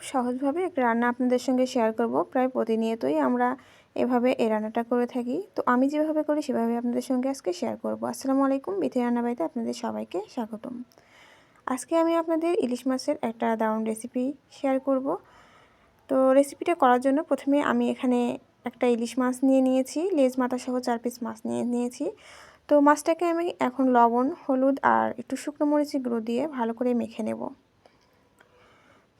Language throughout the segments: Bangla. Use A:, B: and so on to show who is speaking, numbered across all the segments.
A: খুব সহজভাবে একটা রান্না আপনাদের সঙ্গে শেয়ার করব। প্রায় প্রতিনিয়তই আমরা এভাবে এই রান্নাটা করে থাকি। তো আমি যেভাবে করি, সেভাবে আপনাদের সঙ্গে আজকে শেয়ার করব। আসসালামু আলাইকুম বিথি রান্নাবাড়িতে আপনাদের সবাইকে স্বাগতম। আজকে আমি আপনাদের ইলিশ মাছের একটা দারুণ রেসিপি শেয়ার করব। তো রেসিপিটা করার জন্য প্রথমে আমি এখানে একটা ইলিশ মাছ নিয়ে নিয়েছি, লেজ মাথা সহ চার পিস মাছ নিয়ে নিয়েছি। তো মাছটাকে আমি এখন লবণ, হলুদ আর একটু শুকনো মরিচি গুঁড়ো দিয়ে ভালো করে মেখে নেব।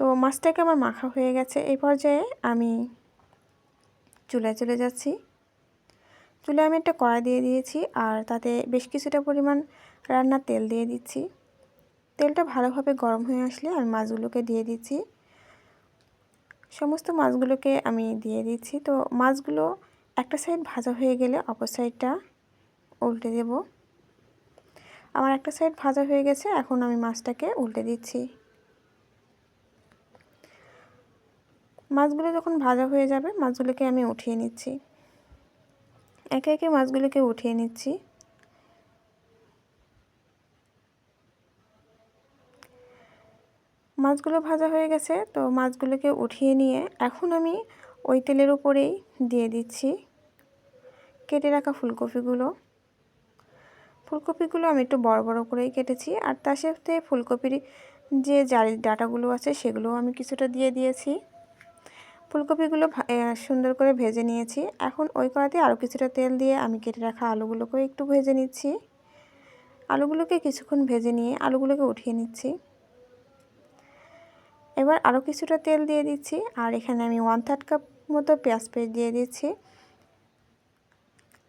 A: তো মাছটাকে আমার মাখা হয়ে গেছে। এই পর্যায়ে আমি চুলায় চলে যাচ্ছি। চুলায় আমি একটা কড়াই দিয়ে দিয়েছি আর তাতে বেশ কিছুটা পরিমাণ রান্নার তেল দিয়ে দিচ্ছি। তেলটা ভালোভাবে গরম হয়ে আসলে আমি মাছগুলোকে দিয়ে দিচ্ছি। সমস্ত মাছগুলোকে আমি দিয়ে দিচ্ছি। তো মাছগুলো একটা সাইড ভাজা হয়ে গেলে অপর সাইডটা উল্টে দেব। আমার একটা সাইড ভাজা হয়ে গেছে, এখন আমি মাছটাকে উল্টে দিচ্ছি। মাছগুলো যখন ভাজা হয়ে যাবে, মাছগুলোকে আমি উঠিয়ে নিচ্ছি। একে একে মাছগুলোকে উঠিয়ে নিচ্ছি। মাছগুলো ভাজা হয়ে গেছে, তো মাছগুলোকে উঠিয়ে নিয়ে এখন আমি ওই তেলের উপরেই দিয়ে দিচ্ছি কেটে রাখা ফুলকপিগুলো। ফুলকপিগুলো আমি একটু বড় বড় করেই কেটেছি, আর তার সাথে ফুলকপির যে জালি ডাটাগুলো আছে, সেগুলোও আমি কিছুটা দিয়ে দিয়েছি। ফুলকপিগুলো সুন্দর করে ভেজে নিয়েছি। এখন ওই কড়াতে আরও কিছুটা তেল দিয়ে আমি কেটে রাখা আলুগুলোকেও একটু ভেজে নিচ্ছি। আলুগুলোকে কিছুক্ষণ ভেজে নিয়ে আলুগুলোকে উঠিয়ে নিচ্ছি। এবার আরও কিছুটা তেল দিয়ে দিচ্ছি, আর এখানে আমি ওয়ান থার্ড কাপ মতো পেঁয়াজ পেস্ট দিয়ে দিচ্ছি।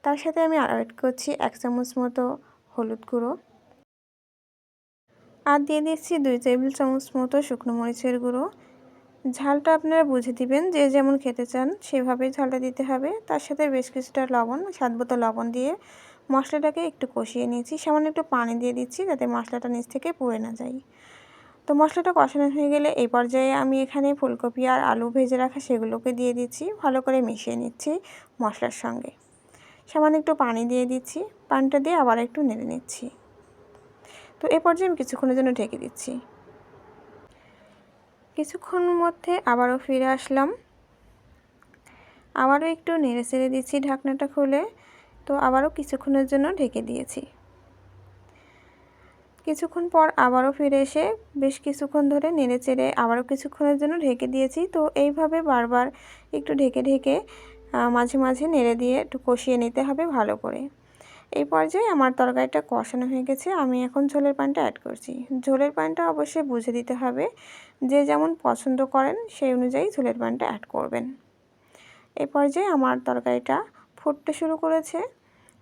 A: তার সাথে আমি অ্যাড করছি এক চামচ মতো হলুদ গুঁড়ো। আর দিয়ে দিচ্ছি দুই টেবিল চামচ মতো শুকনো মরিচের গুঁড়ো। ঝালটা আপনারা বুঝে দিবেন যে যেমন খেতে চান সেভাবেই ঝালটা দিতে হবে। তার সাথে বেশ কিছুটা লবণ স্বাদ মতো লবণ দিয়ে মশলাটাকে একটু কষিয়ে নিয়েছি। সামান্য একটু পানি দিয়ে দিচ্ছি যাতে মশলাটা নিচ থেকে পুড়ে না যায়। তো মশলাটা কষানো হয়ে গেলে এই পর্যায়ে আমি এখানে ফুলকপি আর আলু ভেজে রাখা সেগুলোকে দিয়ে দিচ্ছি। ভালো করে মিশিয়ে নিচ্ছি মশলার সঙ্গে। সামান্য একটু পানি দিয়ে দিচ্ছি। পানিটা দিয়ে আবার একটু নেড়ে নিচ্ছি। তো এ পর্যায়ে আমি কিছুক্ষণের জন্য ঢেকে দিচ্ছি। কিছুক্ষণ মধ্যে আবারও ফিরে আসলাম। আবারও একটু নেড়ে চেড়ে দিচ্ছি ঢাকনাটা খুলে, তো আবারও কিছুক্ষণের জন্য ঢেকে দিয়েছি। কিছুক্ষণ পর আবারও ফিরে এসে বেশ কিছুক্ষণ ধরে নেড়ে চেড়ে আবারও কিছুক্ষণের জন্য ঢেকে দিয়েছি, তো এইভাবে বারবার একটু ঢেকে ঢেকে মাঝে মাঝে নেড়ে দিয়ে একটু কষিয়ে নিতে হবে ভালো করে। এই পর্যায়ে আমার তরকারিটা কষানো হয়ে গেছে। আমি এখন ঝোলের পানটা অ্যাড করছি। ঝোলের পানটা অবশ্যই বুঝে দিতে হবে। যে যেমন পছন্দ করেন, সেই অনুযায়ী ঝোলের পানটা অ্যাড করবেন। এই পর্যায়ে আমার তরকারিটা ফুটতে শুরু করেছে।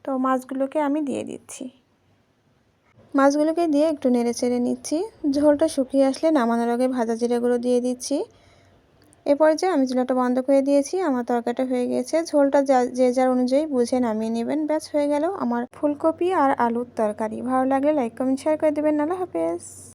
A: তো মাছগুলোকে আমি দিয়ে দিচ্ছি। মাছগুলোকে দিয়ে একটু নেড়ে চেড়ে নিচ্ছি। ঝোলটা শুকিয়ে আসলে নামানোর আগে ভাজা জিরেগুলো দিয়ে দিচ্ছি। এ পর্যায়ে আমি চুলাটা বন্ধ করে দিয়েছি, আমার তরকারিটা হয়ে গেছে। ঝোলটা যা যার অনুযায়ী বুঝে নামিয়ে নেবেন। ব্যাস, হয়ে গেল আমার ফুলকপি আর আলুর তরকারি। ভালো লাগলে লাইক কমেন্ট শেয়ার করে দেবেন। নালা হাফেজ।